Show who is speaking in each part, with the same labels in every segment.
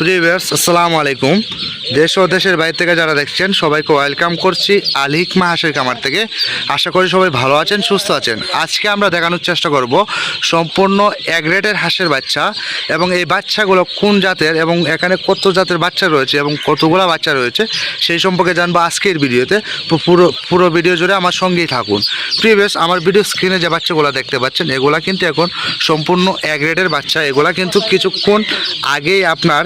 Speaker 1: প্রিভিয়ার্স আসসালামু আলাইকুম। দেশ ও দেশের বাইরে থেকে যারা দেখছেন, সবাইকে ওয়েলকাম করছি আল হিকমা হাঁসের কামার থেকে। আশা করি সবাই ভালো আছেন, সুস্থ আছেন। আজকে আমরা দেখানোর চেষ্টা করব সম্পূর্ণ এগ্রেডের হাঁসের বাচ্চা এবং এই বাচ্চাগুলো কোন জাতের এবং এখানে কত জাতের বাচ্চা রয়েছে এবং কতগুলো বাচ্চা রয়েছে সেই সম্পর্কে জানব আজকের ভিডিওতে। পুরো পুরো ভিডিও জুড়ে আমার সঙ্গেই থাকুন। প্রিভিয়াস আমার ভিডিও স্ক্রিনে যে বাচ্চাগুলো দেখতে পাচ্ছেন, এগুলা কিন্তু এখন সম্পূর্ণ এগ্রেডের বাচ্চা। এগুলা কিন্তু কিছুক্ষণ আগেই আপনার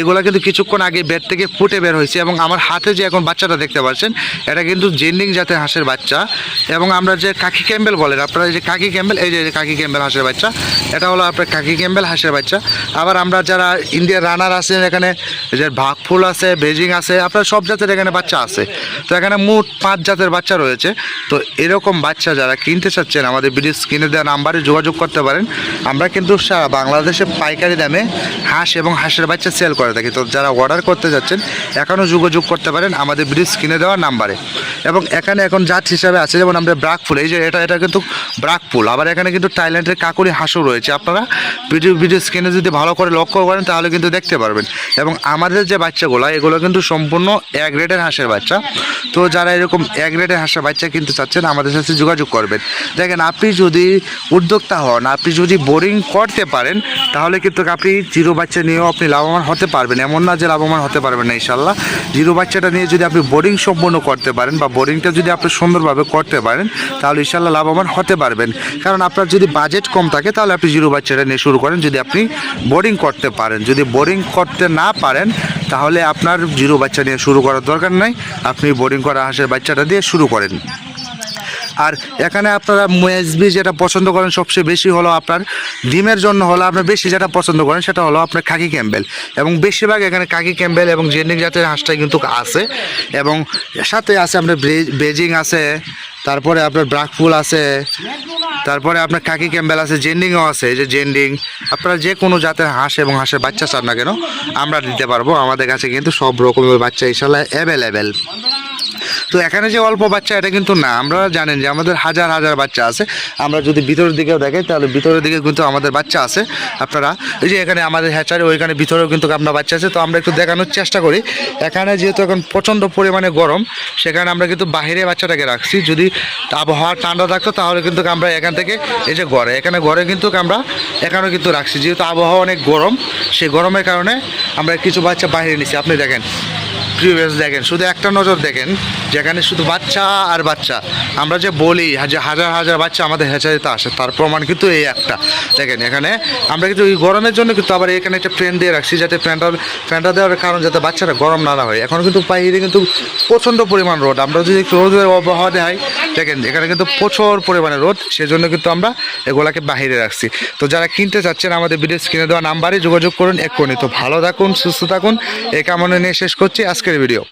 Speaker 1: এগুলা কিন্তু কিছুক্ষণ আগে বেড থেকে ফুটে বের হয়েছে এবং আমার হাতে যে এখন বাচ্চাটা দেখতে পাচ্ছেন, এটা কিন্তু জেন্ডিং জাতের হাঁসের বাচ্চা এবং আমরা যে কাকি ক্যাম্বেল বলেন, আপনারা যে কাকি ক্যাম্বেল, এই যে কাকি ক্যাম্বেল হাঁসের বাচ্চা, এটা হলো আপনার কাকি ক্যাম্বেল হাঁসের বাচ্চা। আবার আমরা যারা ইন্ডিয়ার রানার আছেন, এখানে যে ভাগফুল আছে, বেজিং আছে, আপনার সব জাতের এখানে বাচ্চা আছে। তো এখানে মোট পাঁচ জাতের বাচ্চা রয়েছে। তো এরকম বাচ্চা যারা কিনতে চাচ্ছেন, আমাদের ভিডিও স্ক্রিনে দেওয়া নাম্বারে যোগাযোগ করতে পারেন। আমরা কিন্তু সারা বাংলাদেশে পাইকারি দামে হাঁস এবং হাঁসের বাচ্চা সেল করে থাকি। তো যারা অর্ডার করতে যাচ্ছেন, এখনও যোগাযোগ করতে পারেন আমাদের ভিডিও কিনে দেওয়া নাম্বারে এবং এখানে এখন জাত হিসাবে আছে, যেমন আমরা ব্রাক ফুল এই যে এটা এটা কিন্তু ব্রাক ফুল আবার এখানে কিন্তু থাইল্যান্ডের কাকুরি হাঁসও রয়েছে। আপনারা ভিডিও ভিডিও স্ক্রিনে যদি ভালো করে লক্ষ্য করেন, তাহলে কিন্তু দেখতে পারবেন। এবং আমাদের যে বাচ্চাগুলো, এগুলো কিন্তু সম্পূর্ণ এক গ্রেডের হাঁসের বাচ্চা। তো যারা এরকম এক গ্রেডের হাঁসের বাচ্চা কিনতে চাচ্ছেন, আমাদের সাথে যোগাযোগ করবেন। দেখেন, আপনি যদি উদ্যোক্তা হন, আপনি যদি বোরিং করতে পারেন, তাহলে কিন্তু আপনি জিরো বাচ্চা নিয়েও লাভবান হতে পারবেন। এমন না যে লাভবান হতে পারবেন না ইনশাল্লাহ জিরো বাচ্চাটা নিয়ে যদি আপনি বোরিং সম্পূর্ণ করতে পারেন বা বোরিংটা যদি আপনি সুন্দরভাবে করতে পারেন, তাহলে ইনশাল্লাহ লাভবান হতে পারবেন। কারণ আপনার যদি বাজেট কম থাকে, তাহলে আপনি জিরো বাচ্চাটা নিয়ে শুরু করেন যদি আপনি বোরিং করতে পারেন। যদি বোরিং করতে না পারেন, তাহলে আপনার জিরো বাচ্চা নিয়ে শুরু করার দরকার নাই। আপনি বোরিং করা হাঁসের বাচ্চাটা দিয়ে শুরু করেন। আর এখানে আপনারা মুএসবি যেটা পছন্দ করেন, সবচেয়ে বেশি হলো আপনার ডিমের জন্য হলো আপনার বেশি যেটা পছন্দ করেন, সেটা হলো আপনার কাকি ক্যাম্বেল। এবং বেশিরভাগ এখানে কাকি ক্যাম্বেল এবং জেন্ডিং জাতের হাঁসটাই কিন্তু আছে। এবং সাথে আছে আপনার বেজিং আছে, তারপরে আপনার ব্রাকফুল আছে, তারপরে আপনার কাকি ক্যাম্বেল আছে, জেন্ডিংও আছে, এই যে জেন্ডিং। আপনারা যে কোনো জাতের হাঁস এবং হাঁসের বাচ্চা চান না কেন, আমরা দিতে পারব। আমাদের কাছে কিন্তু সব রকমের বাচ্চা ইনশাল্লাহ অ্যাভেলেবেল তো এখানে যে অল্প বাচ্চা, এটা কিন্তু না। আমরা জানেন যে আমাদের হাজার হাজার বাচ্চা আছে। আমরা যদি ভিতরের দিকেও দেখাই, তাহলে ভিতরের দিকে কিন্তু আমাদের বাচ্চা আছে। আপনারা, এই যে এখানে আমাদের হ্যাচারি, ওইখানে ভিতরেও কিন্তু আপনার বাচ্চা আছে। তো আমরা একটু দেখানোর চেষ্টা করি। এখানে যেহেতু এখন প্রচণ্ড পরিমাণে গরম, সেখানে আমরা কিন্তু বাইরে বাচ্চাটাকে রাখছি। যদি আবহাওয়া ঠান্ডা থাকতো, তাহলে কিন্তু আমরা এখান থেকে, এই যে ঘরে, এখানে ঘরে কিন্তু আমরা, এখানেও কিন্তু রাখছি। যেহেতু আবহাওয়া অনেক গরম, সেই গরমের কারণে আমরা কিছু বাচ্চা বাইরে নিছি। আপনি দেখেন। প্রিভিয়াস দেখেন, শুধু একটা নজর দেখেন, যেখানে শুধু বাচ্চা আর বাচ্চা। আমরা যে বলি যে হাজার হাজার বাচ্চা আমাদের হ্যাচারিতে আসে, তার প্রমাণ কিন্তু এই একটা। দেখেন, এখানে আমরা কিন্তু এই গরমের জন্য কিন্তু আবার এখানে একটা ফ্যান দিয়ে রাখছি, যাতে ফ্যানটা ফ্যানটা দেওয়ার কারণ যাতে বাচ্চারা গরম না হয়। এখন কিন্তু বাইরে কিন্তু প্রচণ্ড পরিমাণ রোদ। আমরা যদি একটু রোদের আবহাওয়া দেয় দেখেন, এখানে কিন্তু প্রচুর পরিমাণে রোদ, সেজন্য কিন্তু আমরা এগুলাকে বাইরে রাখছি। তো যারা কিনতে চাচ্ছেন, আমাদের ভিডিও স্ক্রিনে দেওয়া নাম্বারে যোগাযোগ করুন এক্ষুনি। তো ভালো থাকুন, সুস্থ থাকুন, এই কামনা নিয়ে শেষ করছি। আজকের ভিডিও